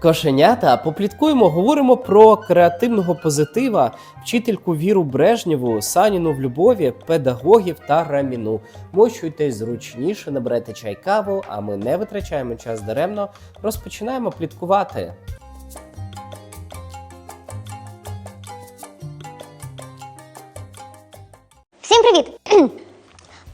Кошенята, попліткуємо, говоримо про креативного позитива, вчительку Віру Брежнєву, Саніну в любові, педагогів та раміну. Мощуйтесь зручніше, наберете чай каву, а ми не витрачаємо час даремно. Розпочинаємо пліткувати. Всім привіт!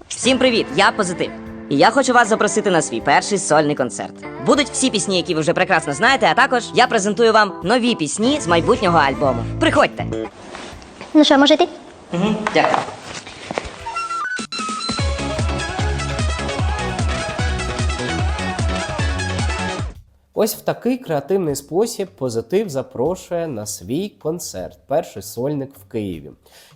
Всім привіт! Я позитив. І я хочу вас запросити на свій перший сольний концерт. Будуть всі пісні, які ви вже прекрасно знаєте, а також я презентую вам нові пісні з майбутнього альбому. Приходьте. Ну що, може ти? Угу, дякую. Ось в такий креативний спосіб позитив запрошує на свій концерт, перший сольник в Києві.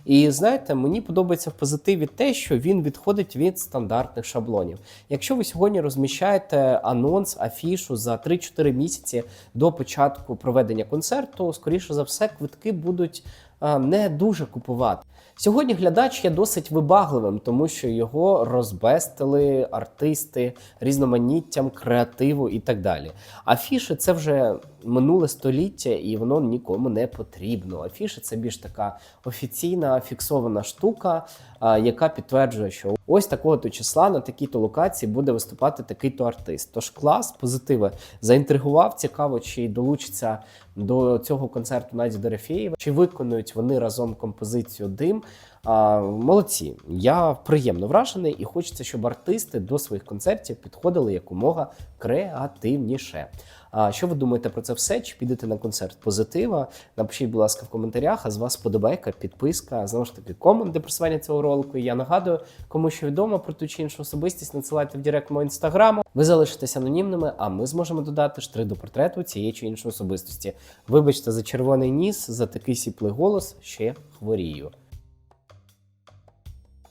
І знаєте, мені подобається в позитиві те, що він відходить від стандартних шаблонів. Якщо ви сьогодні розміщаєте анонс, афішу за 3-4 місяці до початку проведення концерту, скоріше за все, квитки будуть не дуже купувати. Сьогодні глядач є досить вибагливим, тому що його розбестили артисти різноманіттям креативу і так далі. Афіши це вже минуле століття, і воно нікому не потрібно. Афіши це більш така офіційна фіксована штука, яка підтверджує, що ось такого то числа на такій-то локації буде виступати такий-то артист. Тож клас, позитиви заінтригував. Цікаво, чи долучиться до цього концерту Наді Дорофєєва, чи виконують вони разом композицію Дим. А, молодці, я приємно вражений, і хочеться, щоб артисти до своїх концертів підходили якомога креативніше. А що ви думаєте про це все? Чи підете на концерт позитива? Напишіть, будь ласка, в коментарях. А з вас подобайка, підписка, знову ж таки, комент для просування цього ролику. І я нагадую, кому що відомо про ту чи іншу особистість, надсилайте в директ мого інстаграму. Ви залишитесь анонімними, а ми зможемо додати штрих до портрету цієї чи іншої особистості. Вибачте за червоний ніс, за такий сіплий голос, ще хворію.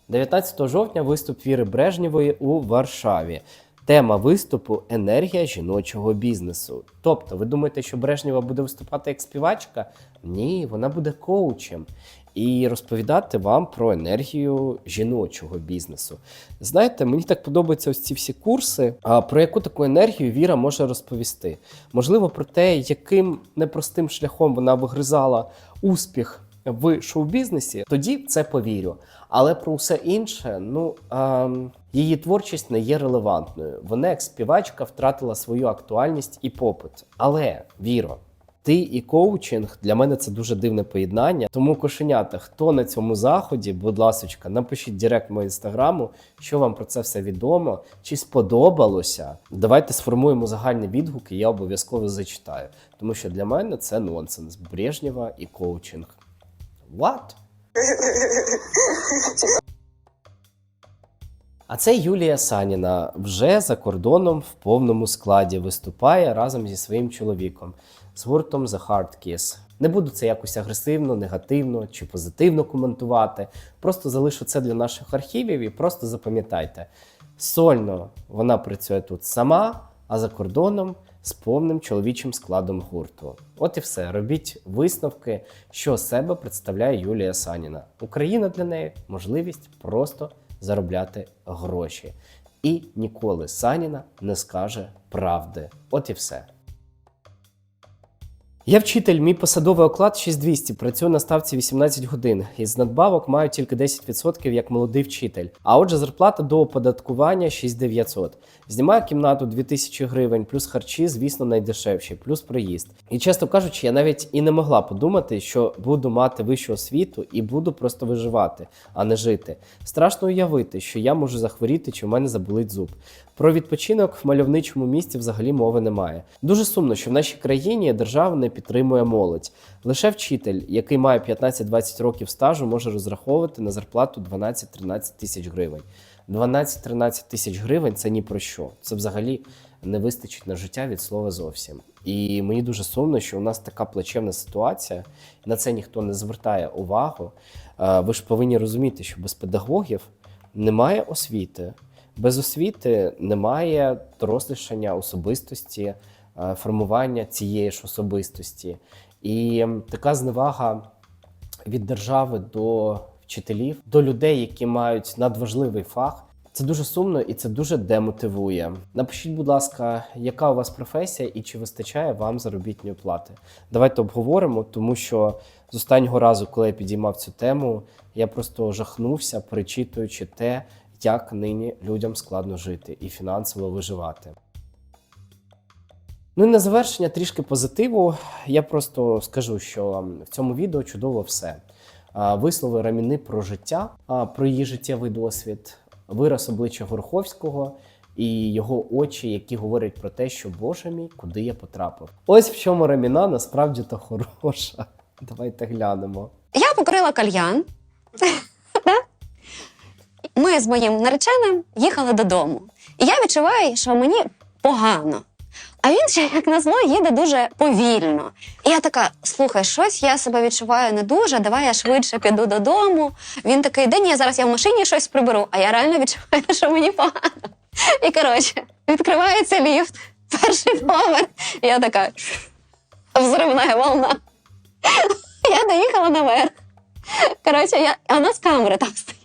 19 жовтня виступ Віри Брежнєвої у Варшаві. Тема виступу енергія жіночого бізнесу. Тобто, ви думаєте, що Брежнєва буде виступати як співачка? Ні, вона буде коучем і розповідати вам про енергію жіночого бізнесу. Знаєте, мені так подобаються ось ці всі курси. А про яку таку енергію Віра може розповісти? Можливо, про те, яким непростим шляхом вона вигризала успіх в шоу-бізнесі, тоді це повірю. Але про все інше, ну ем, її творчість не є релевантною. Вона, як співачка, втратила свою актуальність і попит. Але віро. Ти і коучинг для мене це дуже дивне поєднання. Тому кошенята, хто на цьому заході, будь ласочка, напишіть директ мого інстаграму, що вам про це все відомо, чи сподобалося. Давайте сформуємо загальний відгук, і я обов'язково зачитаю. Тому що для мене це нонсенс. Брежнєва і коучинг. What? А це Юлія Саніна вже за кордоном в повному складі виступає разом зі своїм чоловіком з гуртом The Hard Kiss. Не буду це якось агресивно, негативно чи позитивно коментувати. Просто залишу це для наших архівів і просто запам'ятайте: сольно вона працює тут сама, а за кордоном з повним чоловічим складом гурту. От і все. Робіть висновки, що себе представляє Юлія Саніна. Україна для неї можливість просто заробляти гроші. І ніколи Саніна не скаже правди. От і все. Я вчитель, мій посадовий оклад 6200, працюю на ставці 18 годин. Із надбавок маю тільки 10% як молодий вчитель. А отже, зарплата до оподаткування 6900. Знімаю кімнату 2000 гривень, плюс харчі, звісно, найдешевші, плюс проїзд. І чесно кажучи, я навіть і не могла подумати, що буду мати вищу освіту і буду просто виживати, а не жити. Страшно уявити, що я можу захворіти чи в мене заболить зуб. Про відпочинок в мальовничому місті взагалі мови немає. Дуже сумно, що в нашій країні держава не підтримує молодь. Лише вчитель, який має 15-20 років стажу, може розраховувати на зарплату 12-13 тисяч гривень. 12-13 тисяч гривень це ні про що. Це взагалі не вистачить на життя від слова зовсім. І мені дуже сумно, що у нас така плачевна ситуація, на це ніхто не звертає увагу. Е, Ви ж повинні розуміти, що без педагогів немає освіти. Без освіти немає дорослішання особистості, е, формування цієї ж особистості. І така зневага від держави до вчителів, до людей, які мають надважливий фах. Це дуже сумно і це дуже демотивує. Напишіть, будь ласка, яка у вас професія і чи вистачає вам заробітної плати? Давайте обговоримо, тому що з останнього разу, коли я підіймав цю тему, я просто жахнувся, перечитуючи те, як нині людям складно жити і фінансово виживати. Ну і на завершення трішки позитиву. Я просто скажу, що в цьому відео чудово все. Вислови Раміни про життя, про її життєвий досвід, вираз обличчя Горховського і його очі, які говорять про те, що Боже мій, куди я потрапив. Ось в чому Раміна насправді то хороша. Давайте глянемо. Я покорила кальян. Ми з моїм нареченим їхали додому. І я відчуваю, що мені погано. А він ще, як назло, їде дуже повільно. І я така: слухай, щось я себе відчуваю не дуже, давай я швидше піду додому. Він такий, де ні, зараз я в машині щось приберу, а я реально відчуваю, що мені погано. І коротше, відкривається ліфт, перший поверх. Я така взривна волна. Я доїхала наверх. Коротше, я, а у нас камери там стоять.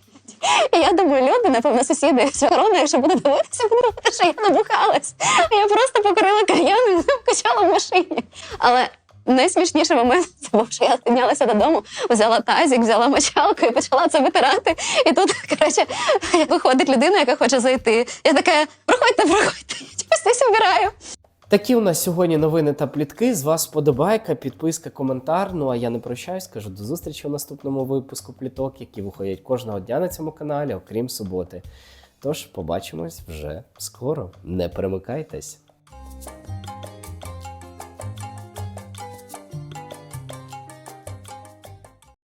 І я думаю, люди, напевно, сусіди охорони, якщо буде дивитися, буде думати, що я набухалась. Я просто покорила кальян і качала в машині. Але найсмішніший момент це був, що я піднялася додому, взяла тазик, взяла мочалку і почала це витирати. І тут, коротше, виходить людина, яка хоче зайти. Я така, проходьте, проходьте, я типу здесь обираю. Такі у нас сьогодні новини та плітки. З вас вподобайка, підписка, коментар. Ну а я не прощаюсь, кажу до зустрічі у наступному випуску пліток, які виходять кожного дня на цьому каналі, окрім суботи. Тож побачимось вже скоро. Не перемикайтесь.